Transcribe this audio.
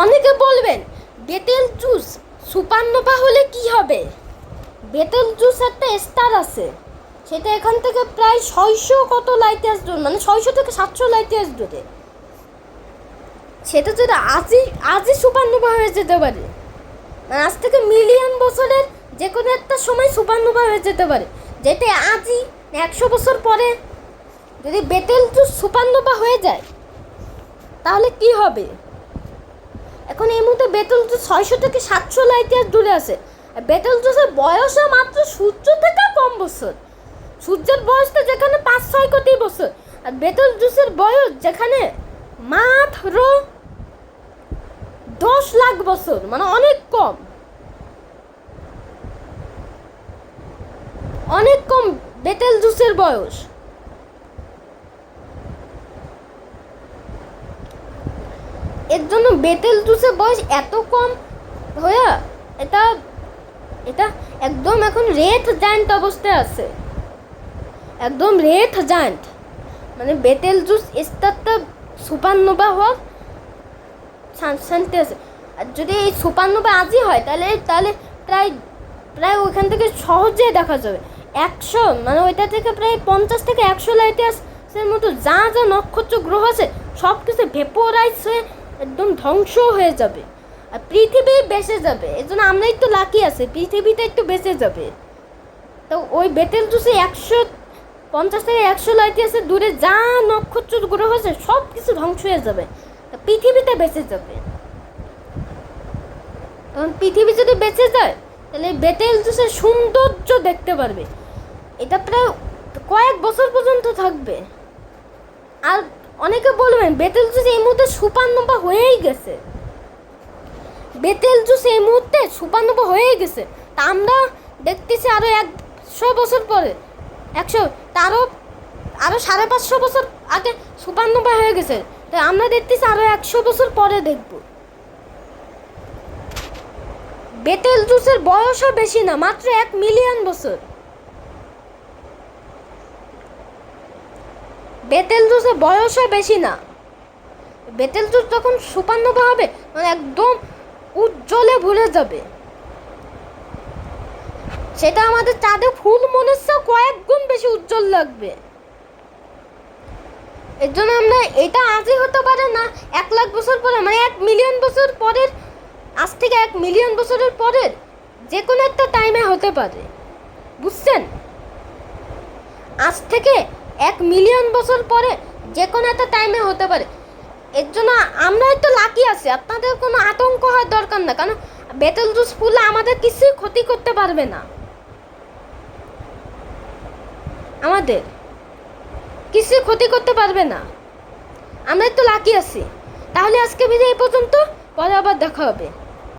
অনেকে বলবেন, বেতেল juice supernova হলে কি হবে? বেতেল জুস একটা স্টার আছে, সেটা এখান থেকে প্রায় ছয়শো কত লাইট আসবে মানে ছয়শো থেকে সাতশো লাইট আসবে সেটা যদি আজই আজই সুপারনোভা হয়ে যেতে পারে মানে আজ থেকে মিলিয়ন বছরের যে কোনো একটা সময় সুপারনোভা হয়ে যেতে পারে, যেটা আজই একশো বছর পরে যদি বেতেল জুস সুপারনোভা হয়ে যায়, তাহলে কি হবে? এখন এই মুহূর্তে বেতল জুস ছয়শো থেকে সাতশো লাইট ইয়ার দূরে আছে। বেতল জুসের বয়সও মাত্র সূর্য থেকে কম বছর। সূর্যের বয়স তো যেখানে পাঁচ, ছয় কোটি বছর। আর বেতল জুসের বয়স যেখানে মাত্র দশ লাখ বছর মানে অনেক কম। অনেক কম বেতেল জুসের বয়স। এর জন্য বেতেল জুসের বয়স এত কম? হয়ে এটা এটা একদম এখন রেড জায়ান্ট অবস্থায় আছে। একদম রেড জায়ান্ট। মানে বেতেল জুস স্টারটা সুপারনোভা হওয়ার শান্তি আছে। আর যদি এই সুপারনোভা আজই হয়, তাহলে তাহলে প্রায় প্রায় ওইখান থেকে সহজে দেখা যাবে। একশো মানে ওইটা থেকে প্রায় পঞ্চাশ থেকে একশো লাইটাসের মতো যা যা নক্ষত্র গ্রহ আছে সব কিছু ভেপোরাইজ হয়ে একদম ধ্বংস হয়ে যাবে। আর পৃথিবী বেঁচে যাবে। এই জন্য আমরা একটু লাকি আছে। পৃথিবীটা একটু বেঁচে যাবে। তো ওই বেতেল জুসে একশো পঞ্চাশ থেকে একশো লাইটি আছে। দূরে যা নক্ষত্র গ্রহ আছে সব কিছু ধ্বংস হয়ে যাবে। তা পৃথিবীতে বেঁচে যাবে। তখন পৃথিবী যদি বেঁচে যায়, তাহলে বেতেল জুসের সৌন্দর্য দেখতে পারবে। এটা প্রায় কয়েক বছর পর্যন্ত থাকবে। আর অনেকে বলবেন, বেতেল জুস এই মুহূর্তে সুপারনোভা হয়েই গেছে। বেতেল জুস এই মুহূর্তে সুপারনোভা হয়েই গেছে। তা আমরা দেখতেছি আরও একশো বছর পরে, একশো তারও আরও সাড়ে পাঁচশো বছর আগে সুপারনোভা হয়ে গেছে। তো আমরা দেখতেছি আরও একশো বছর পরে দেখব। বেতেল জুসের বয়সও বেশি না, মাত্র এক মিলিয়ন বছর। বেতেল জুসের বয়সও বেশি না। বেতেল জুস যখন সুপারনোভা হবে মানে একদম উজ্জ্বলে ভুলে যাবে। সেটা আমাদের চাঁদে ফুল মনের চেয়েও কয়েক গুণ বেশি উজ্জ্বল লাগবে। এর জন্য আমরা এটা আজই হতে পারে না, এক লাখ বছর পরে মানে এক মিলিয়ন বছর পরের, আজ থেকে এক মিলিয়ন বছরের পরের যে কোনো একটা টাইমে হতে পারে। বুঝছেন? আজ থেকে এক মিলিয়ন বছর পরে যে কোনো একটা টাইমে হতে পারে। এর জন্য আমরা একটু লাকি আছি, আপনাদের কোনো আতঙ্ক হওয়ার দরকার না, কারণ বেতল জুস ফুলে আমাদের কিছুই ক্ষতি করতে পারবে না। আমাদের কিছু ক্ষতি করতে পারবে না। আমরা একটু লাকি আছি। তাহলে আজকে ভিডিও এই পর্যন্ত, পরে আবার দেখা হবে।